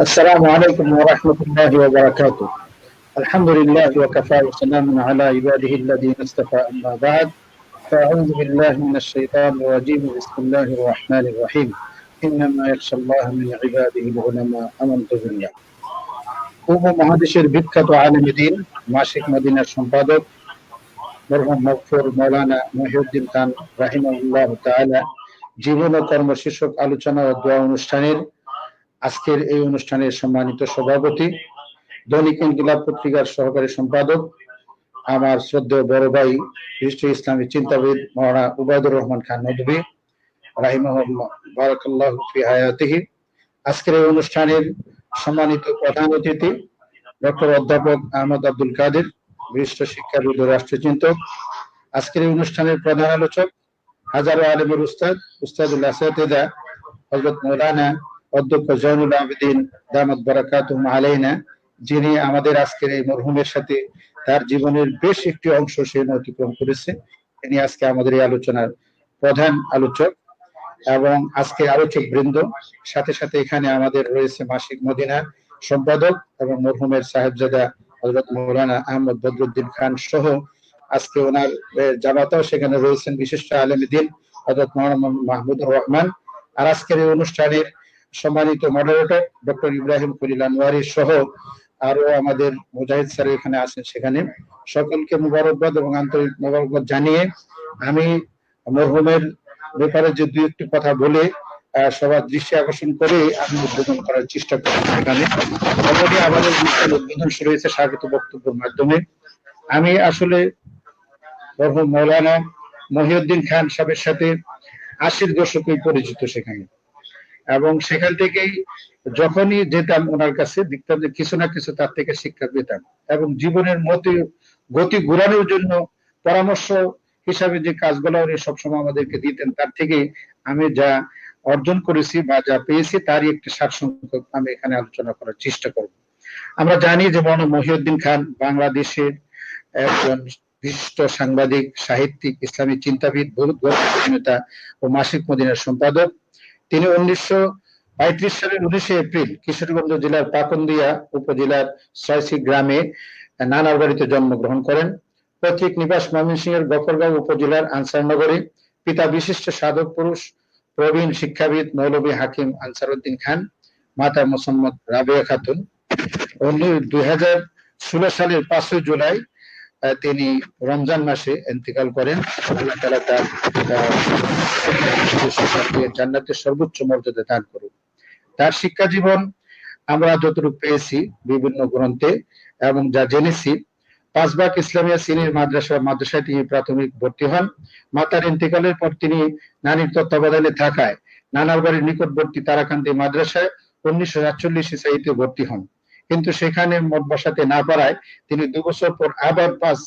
السلام عليكم ورحمة الله وبركاته الحمد لله وكفى وسلام على عباده الذين اصطفى أما بعد فأعوذ بالله من الشيطان الرجيم بسم الله الرحمن الرحيم إنما يخشى الله من عباده العلماء أمن দুনিয়া উপমহাদেশের বিখ্যাত আলমীদিন মাসিক মদিনার সম্পাদক মরহুম মকফুর মৌলানা মহিউদ্দিন খান রাহিমাহুল্লাহ তাআলা জীবন ও কর্ম শীর্ষক আলোচনা ও দোয়া অনুষ্ঠানের আজকের এই অনুষ্ঠানের সম্মানিত সভাপতি দৈনিক ইনকিলাব পত্রিকার সহকারী সম্পাদক, আমার শ্রদ্ধেয় বড় ভাই, বিশিষ্ট ইসলামী চিন্তাবিদ মহানা উবায়দুর রহমান খান নদী হায়াতিহি। আজকের এই অনুষ্ঠানের সম্মানিত প্রধান অতিথি, ডক্টর অধ্যাপক আহমদ আব্দুল কাদের, বিশিষ্ট শিক্ষাবিদ ও রাষ্ট্রচিন্তক। আজকের এই অনুষ্ঠানের প্রধান আলোচক, হাজারো আলমের উস্তাদ, উস্তাদুল আসাতেদা হজরত মৌলানা অধ্যক্ষ জয়নুল আবেদিন দামদ বারাকাতুম আলাইনা, যিনি আমাদের আজকের এই মরহুমের সাথে তার জীবনের বেশ একটি অংশ সে অতিক্রম করেছে। তিনি আজকে আমাদের এই আলোচনার প্রধান আলোচক এবং আজকে আলোচক বৃন্দ। সাথে সাথে এখানে আমাদের রয়েছে মাসিক মদিনা সম্পাদক এবং মরহুমের সাহেবজাদা হজরত মৌলানা আহমদ বদরুদ্দিন খান সহ আজকে ওনার জামাতাও সেখানে রয়েছেন, বিশিষ্ট আলম দিন হজরত মৌলানা মাহমুদুর রহমান। আর আজকের এই অনুষ্ঠানের সম্মানিত মডারেটর ডক্টর ইব্রাহিম খলিল আনোয়ারি সহ আরও আমাদের মুজাহিদ স্যার এখানে আছেন সেখানে। সকলকে মুবারকবাদ এবং আন্তরিক মুবারকবাদ জানিয়ে আমি মরহুমের ব্যাপারে যে দুই একটি কথা বলে সবার দৃষ্টি আকর্ষণ করে আমি উদ্বোধন করার চেষ্টা করি সেখানে। অলরেডি আমাদের অনুষ্ঠান উদ্বোধন শুরু হয়েছে স্বাগত বক্তব্যের মাধ্যমে। আমি আসলে মরহুম মৌলানা মহিউদ্দিন খান সাহেবের সাথে আশির দশকে পরিচিত সেখানে। এবং সেখান থেকেই যখনই যেতাম ওনার কাছে, দেখতাম যে কিছু না কিছু তার থেকে শিক্ষা পেতাম এবং জীবনের মতে গতি ঘোরানোর জন্য পরামর্শ হিসাবে যে কাজগুলো উনি সবসময় আমাদেরকে দিতেন, তার থেকে আমি যা অর্জন করেছি বা যা পেয়েছি তারই একটি সার সংখ্যক আমি এখানে আলোচনা করার চেষ্টা করব। আমরা জানি যে মন মহিউদ্দিন খান বাংলাদেশের একজন বিশিষ্ট সাংবাদিক, সাহিত্যিক, ইসলামী চিন্তাবিদ বহুত নেতা ও মাসিক মদিনার সম্পাদক। তিনি উনিশশো পঁয়ত্রিশ সালের উনিশে এপ্রিল কিশোরগঞ্জ জেলার পাকন্দিয়া উপজেলার ছয়সি গ্রামে নানার বাড়িতে জন্মগ্রহণ করেন। পৈতৃক নিবাস ময়মনসিংহের গফরগাঁও উপজেলার আনসারনগরে পিতা বিশিষ্ট সাধক পুরুষ, প্রবীণ শিক্ষাবিদ মৌলবী হাকিম আনসারউদ্দিন খান, মাতা মোসাম্মদ রাবেয়া খাতুন। দুই হাজার ষোলো সালের পাঁচই জুলাই তিনি রমজান মাসে ইন্তেকাল করেন। আল্লাহ তালা তার জান্নাতের সর্বোচ্চ মর্যাদা দান তার শিক্ষা জীবন আমরা যতটুকু পেয়েছি বিভিন্ন গ্রন্থে এবং যা জেনেছি পাঁচবাগ ইসলামিয়া সিনিয়র মাদ্রাসা মাদ্রাসায় তিনি প্রাথমিক ভর্তি হন। মাতার ইন্তেকালের পর তিনি নানির তত্ত্বাবধানে থাকায় নানার বাড়ির নিকটবর্তী তারাকান্দি মাদ্রাসায় উনিশশো সাতচল্লিশ ইসাইতে ভর্তি হন। কিন্তু সেখানে মত বসাতে না পারায় তিনি দু বছর পর আবার পাঁচ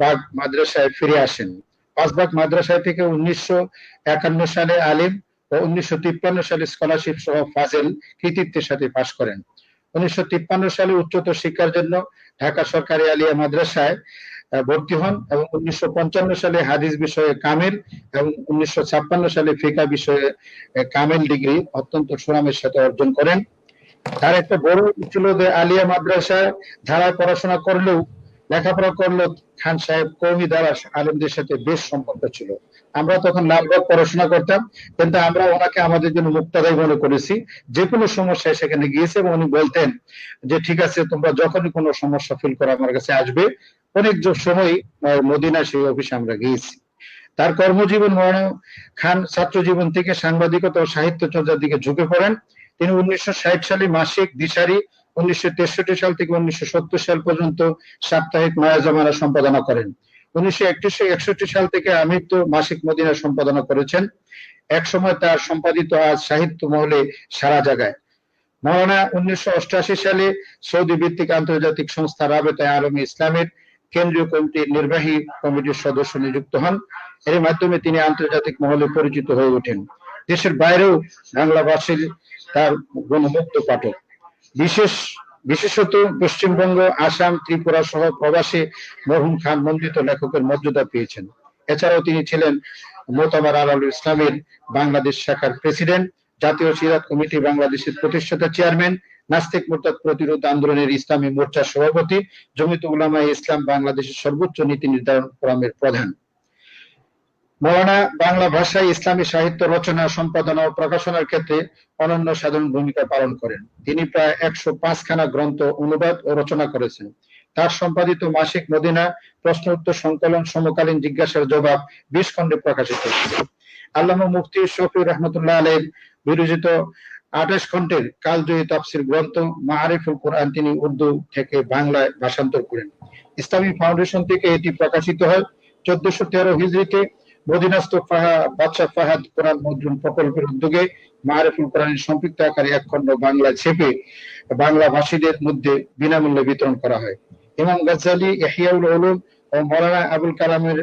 বাগ মাদ্রাসায় ফিরে আসেন। পাঁচ বাগ মাদ্রাসায় থেকে উনিশশো একান্ন সালে আলিম ও উনিশশো তিপ্পান্ন সালে স্কলারশিপ সহ ফাজেল কৃতিত্বের সাথে পাশ করেন। উনিশশো তিপ্পান্ন সালে উচ্চতর শিক্ষার জন্য ঢাকা সরকারি আলিয়া মাদ্রাসায় ভর্তি হন এবং উনিশশো পঞ্চান্ন সালে হাদিস বিষয়ে কামেল এবং উনিশশো ছাপ্পান্ন সালে ফিকা বিষয়ে কামেল ডিগ্রি অত্যন্ত সুনামের সাথে অর্জন করেন। তার একটা বড় ছিল যে আলিয়া মাদ্রাসায় ধারায় পড়াশোনা করলেও, লেখাপড়া করল খান সাহেব কৌমি দ্বারা আলমদের সাথে বেশ সম্পর্ক ছিল। আমরা তখন লাভবাগ পড়াশোনা করতাম, কিন্তু আমরা ওনাকে আমাদের জন্য মুক্তাদায়ী মনে করেছি। যে কোনো সমস্যায় সেখানে গিয়েছে এবং উনি বলতেন যে, ঠিক আছে, তোমরা যখনই কোনো সমস্যা ফিল করো, আমার কাছে আসবে। অনেক সময় মদিনা সেই অফিসে আমরা গিয়েছি। তার কর্মজীবন মরণ, খান ছাত্র জীবন থেকে সাংবাদিকতা ও সাহিত্য চর্চার দিকে ঝুঁকে পড়েন। তিনি উনিশশো সালে মাসিক দিশারি উনিশশো তেষট্টি সাল থেকে উনিশশো সত্তর সাল পর্যন্ত সাপ্তাহিক মায়া জামানা সম্পাদনা করেন। উনিশশো একষট্টি সাল থেকে আমৃত্য মাসিক মদিনা সম্পাদনা করেছেন। এক সময় তার সম্পাদিত আজ সাহিত্য মহলে সারা জায়গায়। মৌলানা উনিশশো সালে সৌদি ভিত্তিক আন্তর্জাতিক সংস্থা রাবেতায় আলমী ইসলামের কেন্দ্রীয় কমিটির নির্বাহী কমিটির সদস্য নিযুক্ত হন। এর মাধ্যমে তিনি আন্তর্জাতিক মহলে পরিচিত হয়ে ওঠেন। দেশের বাইরেও বাংলা ভাষীর তার গণমুক্ত পাঠক। বিশেষ, বিশেষত পশ্চিমবঙ্গ, আসাম, ত্রিপুরা সহ প্রবাসী মরহুম খান মন্ডিত লেখকের মর্যাদা পেয়েছেন। এছাড়াও তিনি ছিলেন মোতাবার আল ইসলামের বাংলাদেশ শাখার প্রেসিডেন্ট, জাতীয় সিরাত কমিটি বাংলাদেশের প্রতিষ্ঠাতা চেয়ারম্যান, নাস্তিক মোরতাদ প্রতিরোধ আন্দোলনের ইসলামী মোর্চার সভাপতি জমিত উলামা ইসলাম বাংলাদেশের সর্বোচ্চ নীতি নির্ধারণ ফোরামের প্রধান। মৌলানা বাংলা ভাষায় ইসলামী সাহিত্য রচনা, সম্পাদনা ও প্রকাশনার ক্ষেত্রে অনন্য সাধারণ ভূমিকা পালন করেন। তিনি প্রায় একশো পাঁচখানা গ্রন্থ, অনুবাদ ও রচনা করেছেন। তার সম্পাদিত মাসিক মদিনা, প্রশ্ন উত্তর সংকলন, সমকালীন জিজ্ঞাসার জবাব বিশ খণ্ডে প্রকাশিত আল্লামা মুফতি শফি রহমতুল্লাহ আলের বিরোচিত আঠাশ খণ্ডের কালজয়ী তাফসির গ্রন্থ মারিফুল কোরআন তিনি উর্দু থেকে বাংলায় ভাষান্তর করেন। ইসলামী ফাউন্ডেশন থেকে এটি প্রকাশিত হয় চোদ্দশো তেরো হিজড়িতে। মদিনাস্ত ফাহা, বাদশাহ ফাহাদ কোরআন মুদ্রণ প্রকল্পের উদ্যোগে কোরআনের সম্পৃক্ত আকারে এক খণ্ড বাংলা ছেপে বাংলা ভাষীদের মধ্যে বিনামূল্যে বিতরণ করা হয়। ইমাম গাজ্জালি ইহিয়াউল উলুম ও আবুল কালামের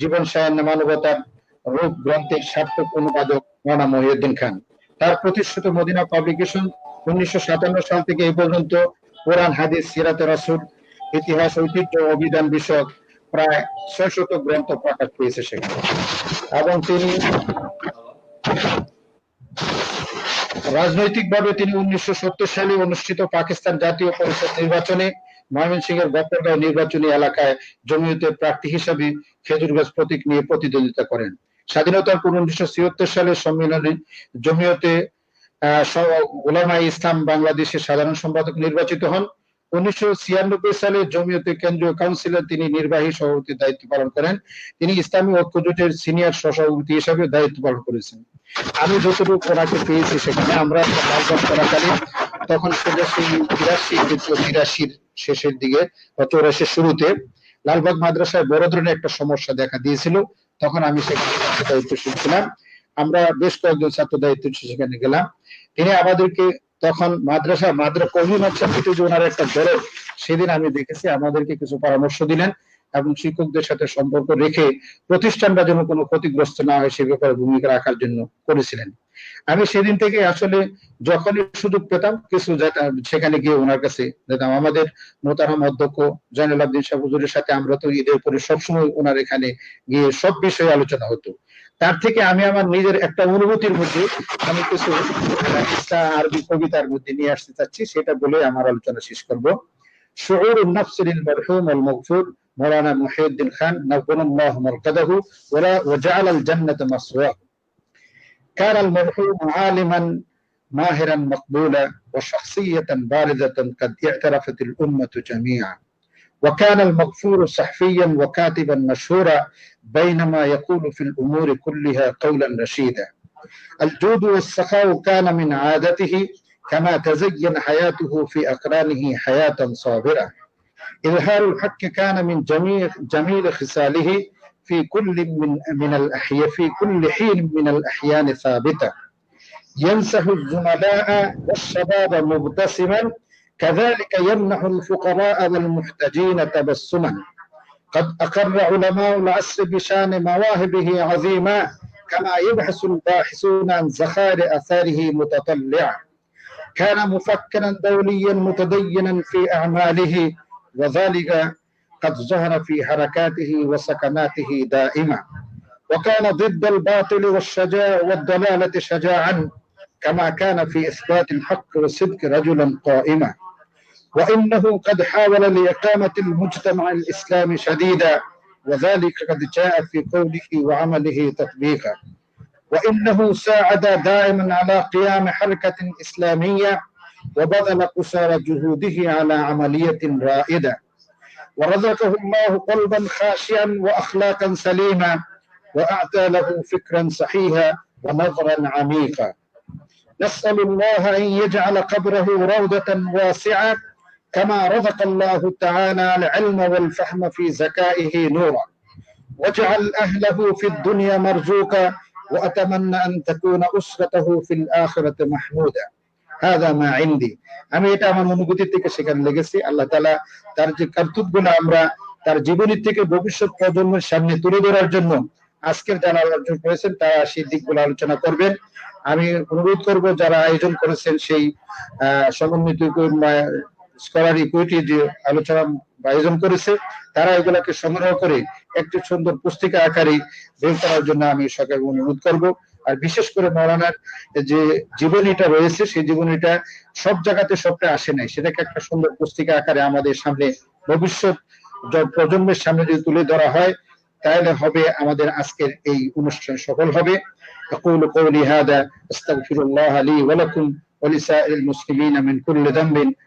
জীবন সায়ান্ন মানবতার রূপ গ্রন্থের সার্থক অনুবাদক মৌলানা মহিউদ্দিন খান। তার প্রতিষ্ঠিত মদিনা পাবলিকেশন উনিশশো সাতান্ন সাল থেকে এই পর্যন্ত কোরআন, হাদিস সিরাতে রাসূল, ইতিহাস, ঐতিহ্য অভিধান বিষয়ক প্রায় ছয় শত গ্রন্থ প্রকাশ পেয়েছে সেখানে। এবং তিনি রাজনৈতিকভাবে তিনি উনিশশো সালে অনুষ্ঠিত পাকিস্তান জাতীয় পরিষদ নির্বাচনে ময়মনসিংহের গফরগাঁও নির্বাচনী এলাকায় জমিয়তের প্রার্থী হিসাবে খেজুর গাছ প্রতীক নিয়ে প্রতিদ্বন্দ্বিতা করেন। স্বাধীনতার পর উনিশশো ছিয়াত্তর সালের সম্মেলনে জমিয়তে ওলামা ইসলাম বাংলাদেশের সাধারণ সম্পাদক নির্বাচিত হন। উনিশশো ছিয়ানব্বই সালে জমিয়তে কেন্দ্রীয় তিনি নির্বাহী সভাপতির দায়িত্ব পালন করেন। তিনি ইসলামী ঐক্য জোটের সিনিয়র দায়িত্ব পালন করেছেন। আমি যতটুকু ওনাকে পেয়েছি সেখানে আমরা তখন তিরাশি শেষের দিকে বা চৌরাশির শুরুতে লালবাগ মাদ্রাসায় বড় ধরনের একটা সমস্যা দেখা দিয়েছিল। তখন আমি সেখানে দায়িত্বশীল ছিলাম। আমরা বেশ কয়েকজন ছাত্র দায়িত্বশীল সেখানে গেলাম। তিনি আমাদেরকে তখন মাদ্রাসা মাদ্রা কহিন ছাত্রীতে ওনার একটা বড় সেদিন আমি দেখেছি আমাদেরকে কিছু পরামর্শ দিলেন এবং শিক্ষকদের সাথে সম্পর্ক রেখে প্রতিষ্ঠানটা যেন কোনো ক্ষতিগ্রস্ত না হয় সে ব্যাপারে ভূমিকা রাখার জন্য করেছিলেন। আমি সেদিন থেকে আসলে যখনই সুযোগ পেতাম, কিছু সেখানে গিয়ে ওনার কাছে যেতাম। আমাদের মোতারাম অধ্যক্ষ জয়নুল আব্দিন শাহ হুজুরের সাথে আমরা তো ঈদের পরে সবসময় ওনার এখানে গিয়ে সব বিষয়ে আলোচনা হতো। তার থেকে আমি আমার নিজের একটা অনুভূতির মধ্যে আমি কিছু আরবি কবিতার মধ্যে নিয়ে আসতে চাচ্ছি সেটা বলে আমার আলোচনা শেষ করব شعور النفس للمرحوم المغفور مولانا محي الدين خان نور الله مرقده ولا وجعل الجنة مصواه كان المرحوم عالما ماهرا مقبولا وشخصية بارزة قد اعترفت الأمة جميعا وكان المغفور صحفيا وكاتبا مشهورا بينما يقول في الأمور كلها قولا رشيدا. الجود والسخاء كان من عادته كما تزين حياته في أقرانه حياة صابرة. إظهار الحق كان من جميع جميل خصاله في كل من من الاحياء في كل حين من الأحيان ثابتة. ينسح الزملاء والشباب مبتسما كذلك يمنح الفقراء والمحتاجين تبسما. قد أقر علماء العصر بشان مواهبه عظيما كما يبحث الباحثون عن زخار أثاره متطلعا. كان مفكرا دوليا متدينا في أعماله وذلك قد ظهر في حركاته وسكناته دائما. وكان ضد الباطل والشجاع والضلالة شجاعا كما كان في إثبات الحق والصدق رجلا قائما. وإنه قد حاول لإقامة المجتمع الإسلامي شديدا وذلك قد جاء في قوله وعمله تطبيقا. وإنه ساعد دائما على قيام حركة إسلامية وبذل قصارى جهوده على عملية رائدة. ورزقه الله قلبا خاشعا وأخلاقا سليما وأعطى له فكرا صحيحا ونظرا عميقا. نسأل الله أن يجعل قبره روضة واسعة كما رزق الله تعالى العلم والفهم في زكائه نورا واجعل أهله في الدنيا مرزوقا وأتمنى أن تكون أسرته في الآخرة محمودة هذا ما عندي আমি এটা আমার অনুভূতি থেকে সেখানে লেগেছি আল্লাহ তালা তার যে কর্তব্য গুলো আমরা তার জীবনী থেকে ভবিষ্যৎ প্রজন্মের সামনে তুলে ধরার জন্য আজকের যারা আলোচনা করেছেন তারা সেই দিকগুলো আলোচনা করবেন আমি অনুরোধ করব যারা আয়োজন করেছেন সেই সমন্বিত স্কলারি কুইটি যে আলোচনা আয়োজন করেছে তারা এগুলাকে সংগ্রহ করে একটি সুন্দর পুস্তিকা আকারে বের করার জন্য আমি সরকারকে অনুরোধ করব আর বিশেষ করে মৌলানার যে জীবনীটা রয়েছে সেই জীবনীটা সব জায়গাতে সবটা আসে নাই সেটাকে একটা সুন্দর পুস্তিকা আকারে আমাদের সামনে ভবিষ্যৎ য- প্রজন্মের সামনে যদি তুলে ধরা হয় তাহলে হবে আমাদের আজকের এই অনুষ্ঠান সফল হবে أقول قولي هذا أستغفر الله لي ولكم ولسائر المسلمين من كل ذنب